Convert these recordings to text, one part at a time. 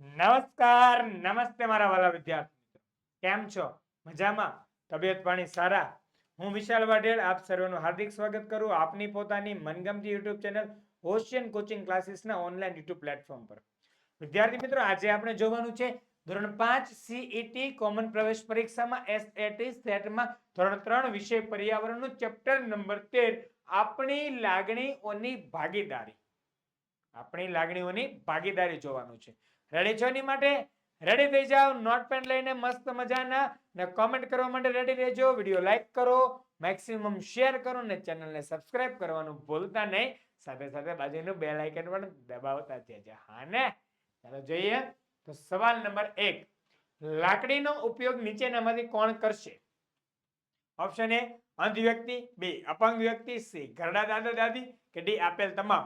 નમસ્કાર, નમસ્તે મારા વાલા વિદ્યાર્થી કેમ છો? મજામાં? તબિયત પાણી સારા? હું વિશાલ વાઢેલ, આપ સર્વનું હાર્દિક સ્વાગત કરું આપની પોતાની મનગમતી યુટ્યુબ ચેનલ ઓશિયન કોચિંગ ક્લાસીસના ઓનલાઈન યુટ્યુબ પ્લેટફોર્મ પર. વિદ્યાર્થી મિત્રો, આજે આપણે જોવાનું છે ધોરણ પાંચ સીઈટી કોમન પ્રવેશ પરીક્ષામાં એસએટી સેટમાં ધોરણ ત્રણ વિષય પર્યાવરણનું ચેપ્ટર નંબર તેર, આપણી લાગણીઓની ભાગીદારી. આપણી લાગણીઓની ભાગીદારી જોવાનું છે. રેડી છો એની માટે? રેડી થઈ જાઓ. નોટ પેન લઈને મસ્ત મજાના ને કોમેન્ટ કરવા માટે રેડી રહેજો. વીડિયો લાઈક કરો. મેક્સિમમ શેર કરો ને ચેનલને સબસ્ક્રાઇબ કરવાનું ભૂલતા નહીં. સાથે સાથે બાજુનું બેલ આઇકન પણ દબાવતા જજો. હા ને? ચાલો જોઈએ. તો સવાલ નંબર એક. લાકડીનો ઉપયોગ નીચેનામાંથી કોણ કરશે? ઓપ્શન એ અંધ વ્યક્તિ બી અપંગ વ્યક્તિ સી ઘરડા દાદા દાદી કે ડી આપેલ તમામ.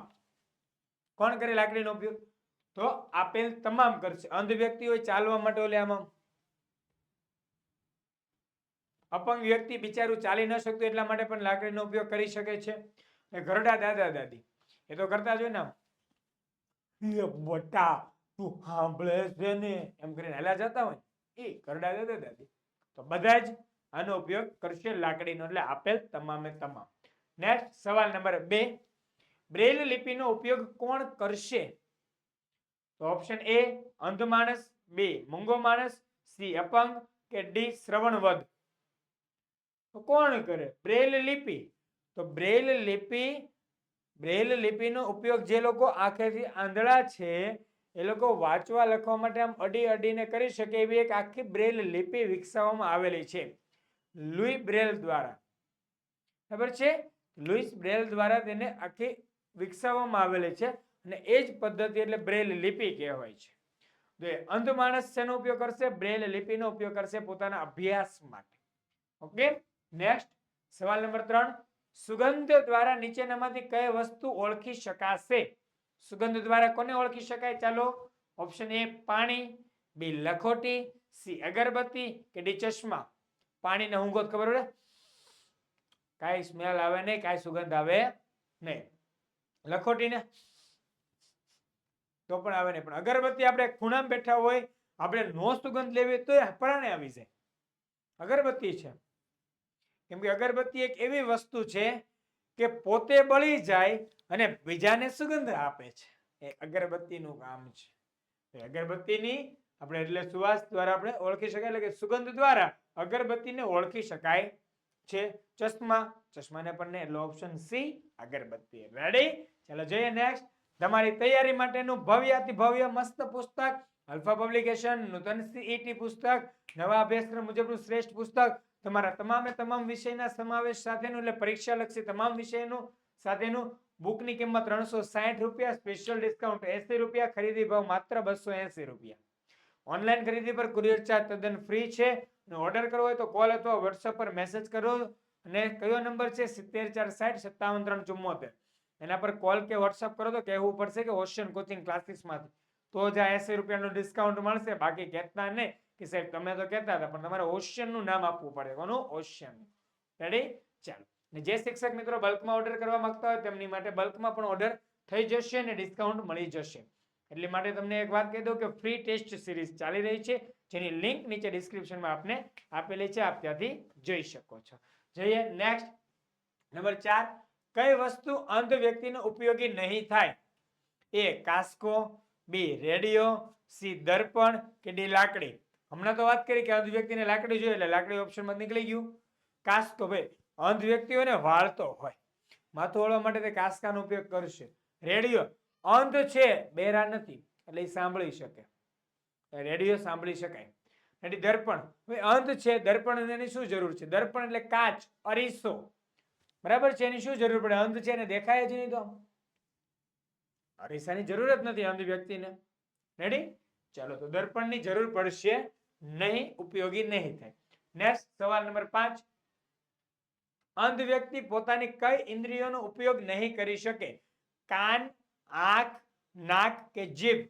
કોણ કરે લાકડીનો ઉપયોગ? તો આપેલ તમામ કરશે અંધ વ્યક્તિ હોય, ચાલવા માટે ઓલે આમાં. અપંગ વ્યક્તિ બિચારું ચાલી ન શકતું એટલા માટે પણ લાકડીનો ઉપયોગ કરી શકે છે. એ ઘરડા દાદા દાદી. એ તો કરતા જ હોય ને બટા તું સાંભળે છે ને? એમ કરીને હેલા જતા હોય. એ ઘરડા દાદા દાદી. તો બધા જ આનો ઉપયોગ કરશે લાકડીનો. એટલે આપેલ તમામે તમામ. નેક્સ્ટ સવાલ નંબર બે. બ્રેલ લિપિનો ઉપયોગ કોણ કરશે? તો ઓપ્શન એ અંધ માણસ બે મૂંગો માણસ સી અપંગ કે ડી શ્રવણવદ. તો કોણ કરે? બ્રેલ લિપિ. તો બ્રેલ લિપિ, બ્રેલ લિપિનો ઉપયોગ જે લોકો આખેથી આંધળા છે, એ લોકો વાંચવા, લખવા માટે આમ અડી અડીને કરી શકે એવી એક આખી બ્રેલ લિપિ વિકસાવવામાં આવેલી છે. લુઈ બ્રેલ દ્વારા. ખબર છે? લુઈસ બ્રેલ દ્વારા તેને આખી વિકસાવવામાં આવેલી છે. અને એ જ પદ્ધતિ એટલે બ્રેલ લિપિ કહેવાય છે. તો એ અંધ માણસ શેનો ઉપયોગ કરશે? બ્રેલ લિપિનો ઉપયોગ કરશે પોતાના અભ્યાસ માટે. ઓકે? નેક્સ્ટ સવાલ નંબર ત્રણ. સુગંધ દ્વારા નીચેનામાંથી કઈ વસ્તુ ઓળખી શકાશે? સુગંધ દ્વારા કોને ઓળખી શકાય? ચાલો ઓપ્શન એ પાણી બી લખોટી સી અગરબત્તી કે ડી ચશ્મા? પાણીને ઊંઘો તો ખબર પડે? કાંઈ સ્મેલ આવે નહીં, કાંઈ સુગંધ આવે નહીં. લખોટીને? તો પણ આવે નહીં. પણ અગરબત્તી આપણે ખૂણામાં બેઠા હોય, આપણે નો સુગંધ લેવી તો એ પરાણે આવી જાય. અગરબત્તી છે. કેમ કે અગરબત્તી એક એવી વસ્તુ છે કે પોતે બળી જાય અને બીજાને સુગંધ આપે છે. એ અગરબત્તીનું કામ છે. અગરબત્તીની આપણે એટલે સુવાસ દ્વારા આપણે ઓળખી શકાય, એટલે કે સુગંધ દ્વારા અગરબત્તીને ઓળખી શકાય છે. ચશ્મા. ચશ્માને પણ એટલે ઓપ્શન સી અગરબત્તી. રેડી ચાલો જોઈએ નેક્સ્ટ તમારી તૈયારી માટેનું ભવ્ય અતિ ભવ્ય મસ્ત પુસ્તક અલ્ફા પબ્લિકેશન નૂતન સીઈટી પુસ્તક, નવા અભ્યાસક્રમ મુજબનું શ્રેષ્ઠ પુસ્તક, તમારા તમામે તમામ વિષયના સમાવેશ સાથેનું એટલે પરીક્ષા લક્ષી તમામ વિષયનું સાથેનું બુકની કિંમત ત્રણસો સાઠ રૂપિયા સ્પેશિયલ ડિસ્કાઉન્ટ એસી રૂપિયા, ખરીદી ભાવ માત્ર બસો એસી રૂપિયા. ઓનલાઈન ખરીદી પર કુરિયર ચાર્જ તદ્દન ફ્રી છે. ઓર્ડર કરવો હોય તો કોલ અથવા વોટ્સઅપ પર મેસેજ કરો અને કયો નંબર છે? સિત્તેર ચાર સાઠ સત્તાવન ત્રણ ચુમ્મોતેર એના પર કોલ કે વોટ્સઅપ કરો તો કહેવું પડશે કે ઓશિયન કોચિંગ ક્લાસીસમાંથી તો જ આ એસી રૂપિયાનું ડિસ્કાઉન્ટ મળશે. બાકી કહેતા નહીં કે સાહેબ, તમે તો કહેતા હતા, પણ તમારે ઓશિયનનું નામ આપવું પડે. કોનું? ઓશિયન રેડી ચાલો. ને જે શિક્ષક મિત્રો બલ્કમાં ઓર્ડર કરવા માંગતા હોય, તેમની માટે બલ્કમાં પણ ઓર્ડર થઈ જશે અને ડિસ્કાઉન્ટ મળી જશે. એટલી માટે તમને એક વાત કહી દઉં કે ફ્રી ટેસ્ટ સિરીઝ ચાલી રહી છે, જેની લિંક નીચે ડિસ્ક્રિપ્શનમાં આપને આપેલી છે. આપ ત્યાંથી જોઈ શકો છો. જોઈએ નેક્સ્ટ નંબર ચાર. કઈ વસ્તુ અંધ વ્યક્તિને ઉપયોગી નહીં થાય? એ કાસ્કો, બી રેડિયો, સી દર્પણ કે ડી લાકડી? હમણાં તો વાત કરી કે અંધ વ્યક્તિને લાકડી જોઈએ એટલે લાકડી ઓપ્શનમાં નીકળી ગયું. કાસ્કો ભાઈ, અંધ વ્યક્તિઓને વાળતો હોય. માથું ઓળવા માટે તે કાસ્કાનો ઉપયોગ કરશે. રેડિયો, અંધ છે, બેરા નથી, એટલે એ સાંભળી શકે. રેડિયો સાંભળી શકાય. એટલે દર્પણ અંધ છે, દર્પણ એની શું જરૂર છે? દર્પણ એટલે કાચ, અરીસો. બરાબર છે, એની શું જરૂર પડે? અંધ છે એને દેખાય જ નહીં તો? અરીસાની જરૂર જ નથી અંધ વ્યક્તિને. રેડી ચાલો, તો દર્પણની જરૂર પડશે નહીં, ઉપયોગી નહીં થાય. નેક્સ્ટ સવાલ નંબર પાંચ. અંધ વ્યક્તિ પોતાની કઈ ઇન્દ્રિયોનો ઉપયોગ નહીં કરી શકે? કાન, આંખ, નાક કે જીભ?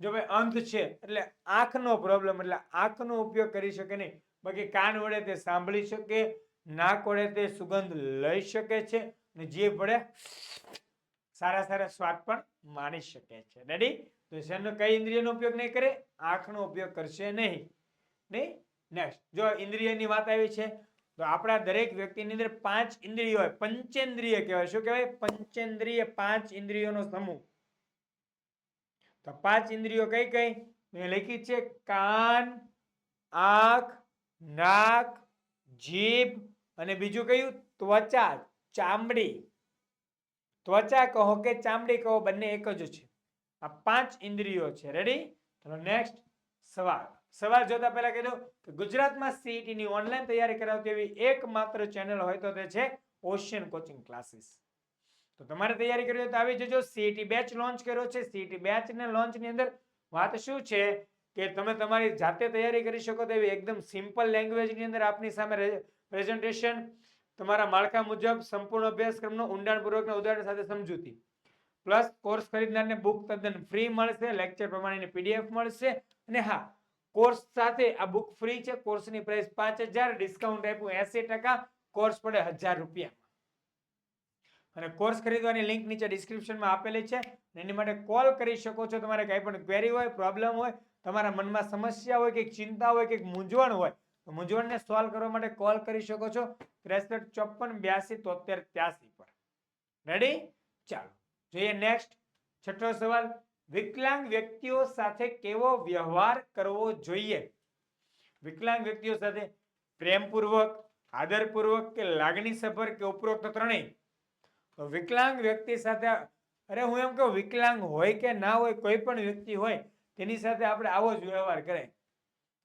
જો ભાઈ અંધ છે, એટલે આંખનો પ્રોબ્લેમ એટલે આંખનો ઉપયોગ કરી શકે નહીં. બાકી કાન વડે તે સાંભળી શકે નાક વડે તે સુગંધ લઈ શકે છે અને જીભ વડે સારા સારા સ્વાદ પણ માણી શકે છે. રેડી તો શેનો કઈ ઇન્દ્રિયનો ઉપયોગ નહીં કરે? આંખનો ઉપયોગ કરશે નહીં. નહીં? નેક્સ્ટ જો ઇન્દ્રિયની વાત આવી છે, તો આપણા દરેક વ્યક્તિની અંદર પાંચ ઇન્દ્રિયો હોય. પંચેન્દ્રિય કહેવાય. શું કહેવાય? પંચેન્દ્રિય પાંચ ઇન્દ્રિયોનો સમૂહ. તો પાંચ ઇન્દ્રિયો કઈ કઈ? મેં લખી છે કાન, આંખ, નાક, જીભ અને બીજું કયું? ત્વચા, ચામડી. ત્વચા કહો કે ચામડી કહો, બંને એક જ છે. આ પાંચ ઇન્દ્રિયો છે. રેડી ચલો નેક્સ્ટ સવાલ. સવાલ જોતા પહેલા કહી દઉં કે ગુજરાતમાં સીઈટી ની ઓનલાઈન તૈયારી કરાવતી એવી એકમાત્ર ચેનલ હોય તો તે છે ઓશિયન કોચિંગ ક્લાસીસ તો તમારે તૈયારી કરવી હોય તો આવી જજો. સીઈટી બેચ લોન્ચ કર્યો છે. સીઈટી બેચ ને લોન્ચની અંદર વાત શું છે? કે તમે તમારી જાતે તૈયારી કરી શકો તેવી એકદમ સિમ્પલ લેંગ્વેજની અંદર આપની સામે પ્રેઝન્ટેશન તમારા માળખા મુજબ સંપૂર્ણ અભ્યાસક્રમનો ઊંડાણપૂર્વકના ઉદાહરણ સાથે સમજૂતી. પ્લસ કોર્સ ખરીદનારને બુક તદ્દન ફ્રી મળશે લેક્ચર પ્રમાણેની પીડીએફ મળશે અને હા કોર્સ સાથે આ બુક ફ્રી છે કોર્સની પ્રાઇસ પાંચ હજાર ડિસ્કાઉન્ટ આપ્યું એસી ટકા કોર્સ પડે હજાર રૂપિયા. અને કોર્સ ખરીદવાની લિંક નીચે ડિસ્ક્રિપ્શનમાં આપેલી છે એની માટે કોલ કરી શકો છો, તમારે કંઈ પણ ક્વેરી હોય પ્રોબ્લેમ હોય તમારા મનમાં સમસ્યા હોય કે ચિંતા હોય કે મૂંઝવણ હોય, તો મૂંઝવણને સોલ્વ કરવા માટે કોલ કરી શકો છો. ત્રેસઠ ચોપન બ્યાસી તોતેર ત્યાસી પર. રેડી ચાલો. જોઈએ નેક્સ્ટ છઠ્ઠો સવાલ. વિકલાંગ વ્યક્તિઓ સાથે કેવો વ્યવહાર કરવો જોઈએ? વિકલાંગ વ્યક્તિઓ સાથે પ્રેમપૂર્વક, આદરપૂર્વક કે લાગણીસભર કે ઉપરોક્ત ત્રણેય? તો વિકલાંગ વ્યક્તિ સાથે, અરે હું એમ કહું, વિકલાંગ હોય કે ના હોય, કોઈ પણ વ્યક્તિ હોય તેની સાથે આપણે આવો જ વ્યવહાર કરાય.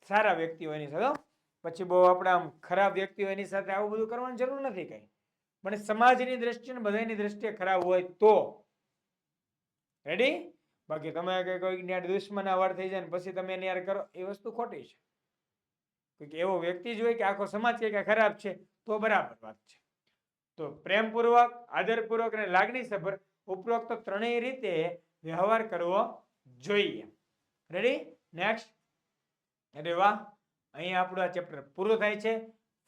સારા વ્યક્તિઓ એની સાથે પછી બહુ આપણા આમ ખરાબ વ્યક્તિઓ એની સાથે આવું બધું કરવાની જરૂર નથી કઈ. પણ સમાજની દ્રષ્ટિએ ને બધાની દ્રષ્ટિએ ખરાબ હોય તો. રેડી બાકી તમે કે કોઈ ન્યા દુશ્મન વાર થઈ જાય ને પછી તમે એની યાર કરો, એ વસ્તુ ખોટી છે. કોઈક એવો વ્યક્તિ જ હોય કે આખો સમાજ કે ખરાબ છે, તો બરાબર વાત છે. તો પ્રેમપૂર્વક, આદરપૂર્વક અને લાગણીસભર ઉપરોક્ત ત્રણેય રીતે વ્યવહાર કરવો જોઈએ. રેડી નેક્સ્ટ અરે વાહ અહીંયા આપણું આ ચેપ્ટર પૂરું થાય છે.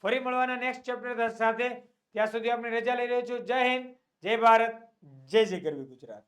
ફરી મળવાના નેક્સ્ટ ચેપ્ટર સાથે. ત્યાં સુધી આપણે રજા લઈ રહ્યો છું. જય હિન્દ, જય ભારત, જય જય ગરવી ગુજરાત.